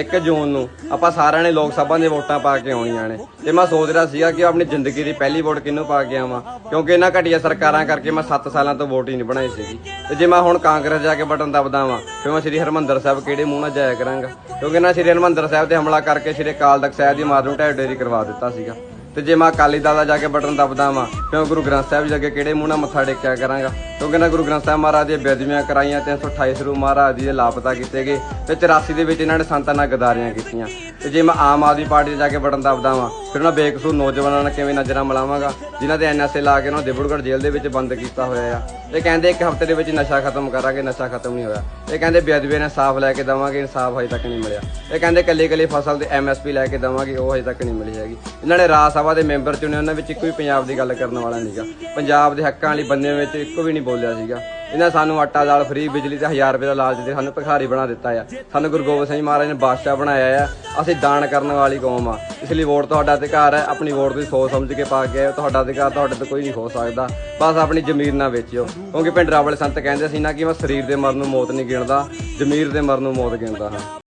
1 ਜੂਨ ਨੂੰ ਆਪਾਂ ਸਾਰਿਆਂ ਨੇ ਲੋਕ ਸਭਾ ਦੀਆਂ ਵੋਟਾਂ ਪਾ ਕੇ ਆਉਣੀਆਂ ਨੇ। ਤੇ ਮੈਂ ਸੋਚ ਰਿਹਾ ਸੀਗਾ ਕਿ ਆਪਣੀ ਜ਼ਿੰਦਗੀ ਦੀ ਪਹਿਲੀ ਵੋਟ ਕਿਹਨੂੰ ਪਾ ਕੇ ਆਵਾਂ? ਕਿਉਂਕਿ ਇਹਨਾਂ ਘਟੀਆ ਸਰਕਾਰਾਂ ਕਰਕੇ ਮੈਂ 7 ਸਾਲਾਂ ਤੋਂ ਵੋਟ ਹੀ ਨਹੀਂ ਬਣਾਈ ਸੀਗੀ। ਤੇ ਜੇ ਮੈਂ ਹੁਣ ਕਾਂਗਰਸ ਜਾ ਕੇ ਬਟਨ ਦਬਦਾ ਵਾਂ ਫਿਰ ਮੈਂ ਸ੍ਰੀ ਹਰਮੰਦਰ ਸਾਹਿਬ ਕਿਹੜੇ ਮੂੰਹ ਨਾਲ ਜਾਇਆ ਕਰਾਂਗਾ? ਕਿਉਂਕਿ ਇਹਨਾਂ ਸ੍ਰੀ ਹਰਮੰਦਰ ਸਾਹਿਬ ਤੇ ਹਮਲਾ ਕਰਕੇ ਸ੍ਰੀ ਅਕਾਲ ਤਖਤ ਸਾਹਿਬ ਦੀ ਇਮਾਰਤ ਨੂੰ ਢਹਿ ਢੇਰੀ ਕਰਵਾ ਦਿੱਤਾ ਸੀਗਾ। ਤੇ ਜੇ ਮੈਂ ਅਕਾਲੀ ਦਲ ਦਾ ਜਾ ਕੇ ਬਟਨ ਦਬਦਾ ਵਾਂ ਕਿਉਂ ਗੁਰੂ ਗ੍ਰੰਥ ਸਾਹਿਬ ਜੀ ਅੱਗੇ ਕਿਹੜੇ ਮੂੰਹ ਨਾਲ ਮੱਥਾ ਟੇਕਿਆ ਕਰਾਂਗਾ? ਕਿਉਂਕਿ ਨਾ ਗੁਰੂ ਗ੍ਰੰਥ ਸਾਹਿਬ ਮਹਾਰਾਜ ਦੀਆਂ ਬੇਦਬੀਆਂ ਕਰਾਈਆਂ 328 ਸਰੂ ਮਹਾਰਾਜ ਜੀ ਦੇ ਲਾਪਤਾ ਕੀਤੇ ਗਏ ਤੇ 84 ਦੇ ਵਿੱਚ ਇਹਨਾਂ ਨੇ ਸੰਤਾਂ ਨਾਲ ਗਦਾਰੀਆਂ ਕੀਤੀਆਂ। ਤੇ ਜੇ ਮੈਂ ਆਮ ਆਦਮੀ ਪਾਰਟੀ 'ਚ ਜਾ ਕੇ ਬਟਨ ਦਬਦਾ ਵਾਂ, ਫਿਰ ਉਹਨਾਂ ਬੇਕਸੂਰ ਨੌਜਵਾਨਾਂ ਨਾਲ ਕਿਵੇਂ ਨਜ਼ਰਾਂ ਮਿਲਾਵਾਂਗਾ? ਜਿਨ੍ਹਾਂ ਤੇ ਐਨਐਸਏ ਲਾ ਕੇ ਉਹਨਾਂ ਨੂੰ ਜੇਲ੍ਹ ਦੇ ਵਿੱਚ ਬੰਦ ਕੀਤਾ ਹੋਇਆ ਆ। ਇਹ ਕਹਿੰਦੇ ਇੱਕ ਹਫ਼ਤੇ ਦੇ ਵਿੱਚ ਨਸ਼ਾ ਖਤਮ ਕਰਾਂਗੇ, ਨਸ਼ਾ ਖਤਮ ਨਹੀਂ ਹੋਇਆ। ਇਹ ਕਹਿੰਦੇ ਬੇਅਦਬੀ ਨਾਲ ਸਾਫ਼ ਲੈ ਕੇ ਦਵਾਂਗੇ, ਇਨਸਾਫ ਹਜੇ ਤੱਕ ਨਹੀਂ ਮਿਲਿਆ। ਇਹ ਕਹਿੰਦੇ ਕੱਲੀ ਕੱਲੀ ਫਸਲ ਦੇ ਐਮਐਸਪੀ ਲੈ ਕੇ ਦਵਾਂਗੇ, ਉਹ ਹਜੇ ਤੱਕ ਨਹੀਂ ਮਿਲੀ ਹੈਗੀ। ਇਹਨਾਂ ਨੇ ਰਾਜ ਸਭਾ ਦੇ ਮੈਂਬਰ ਚੁਣੇ, ਉਹਨਾਂ ਵਿੱਚ ਇੱਕੋ ਵੀ ਪੰਜਾਬ ਦੀ ਗੱਲ ਕਰਨ ਵਾਲਾ ਨਹੀਂਗਾ ਪੰਜਾਬ ਦੇ ਹੱਕਾਂ ਵਾਲੀ ਬੰਦੇ ਵਿੱਚ ਇੱਕੋ ਵੀ ਨਹੀਂ ਬੋਲਿਆ ਸੀਗਾ। ਇਹਨਾਂ ਸਾਨੂੰ ਆਟਾ, ਦਾਲ, ਫ੍ਰੀ ਬਿਜਲੀ ਤੇ 1000 ਰੁਪਏ ਦਾ ਲਾਲਚ ਦੇ, ਸਾਨੂੰ ਭਿਖਾਰੀ ਬਣਾ ਦਿੱਤਾ ਆ। ਸਾਨੂੰ ਗੁਰੂ ਗੋਬਿੰਦ ਸਿੰਘ ਮਹਾਰਾਜ ਨੇ ਬਾਦਸ਼ਾਹ ਬਣਾਇਆ ਆ। ਅਸੀਂ ਦਾਨ ਕਰਨ ਵਾਲੀ ਕੌਮ ਆ। ਇਸ ਲਈ ਵੋਟ ਤੁਹਾਡਾ ਅਧਿਕਾਰ ਹੈ, ਆਪਣੀ ਵੋਟ ਦੀ ਸੋਚ ਸਮਝ ਕੇ ਪਾ ਕੇ ਆਇਓ ਤੁਹਾਡਾ ਅਧਿਕਾਰ ਤੁਹਾਡੇ ਤੋਂ ਕੋਈ ਨਹੀਂ ਹੋ ਸਕਦਾ। ਬਸ ਆਪਣੀ ਜ਼ਮੀਰ ਨਾ ਵੇਚਿਓ। ਕਿਉਂਕਿ ਪਿੰਡ ਵਾਲੇ ਸੰਤ ਕਹਿੰਦੇ ਸੀ ਨਾ ਕਿ ਮੈਂ ਸਰੀਰ ਦੇ ਮਰਨ ਨੂੰ ਮੌਤ ਨਹੀਂ ਗਿਣਦਾ, ਜ਼ਮੀਰ ਦੇ ਮਰਨ ਨੂੰ ਮੌਤ ਗਿਣਦਾ ਹਾਂ।